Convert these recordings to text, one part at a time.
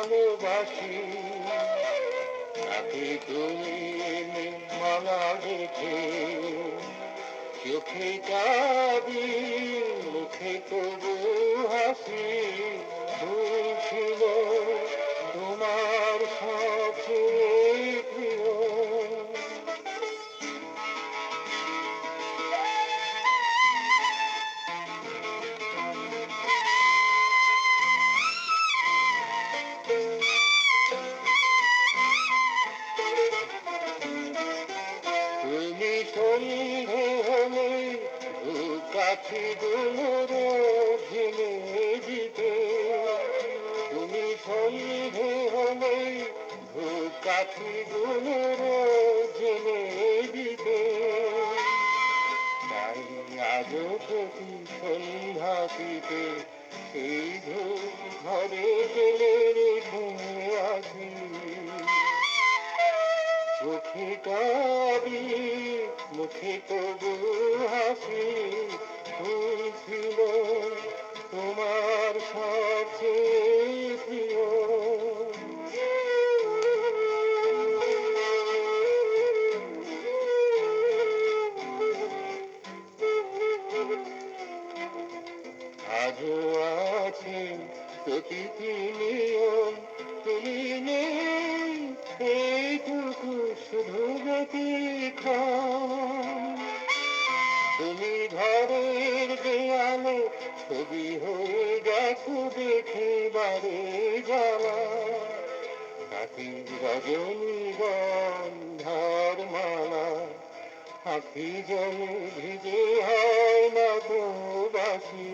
ভালোবাসি। তাকে তুমি এনে মালা রেখে চোখে কাবি কাছে দুমুর ঝিলে দিতে। তুমি সন্ধে হলে কাছে দুমুর ঝিলে দিতে। তাই আজও প্রতি সন্ধ্যাটিতে সেই ধূপ ঘরে গেলে রেখে আসি চোখে কাবি মুখে তবু হাসি ফুল ছিল তোমার প্রিয়। আজও আছে প্রতিটি নিয়ম দেয়ালে ছবি হয়ে গেছো দেখে বারে জ্বালা। কাকি রজনী গন্ধার মালা আখি জলে ভিজে হয় না তো বাসি।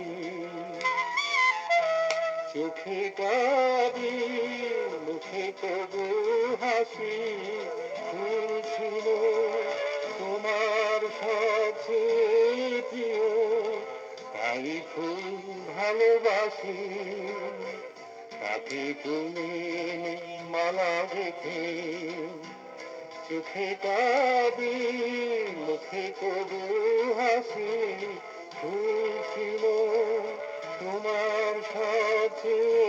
চোখে কাবি মুখে তবু হাসি, ফুল ছিল ফুল ভালোবাসি তাকে তুমি মালা দেখে চোখে কাবি মুখে কবু হাসি খুশি তোমার সাথে।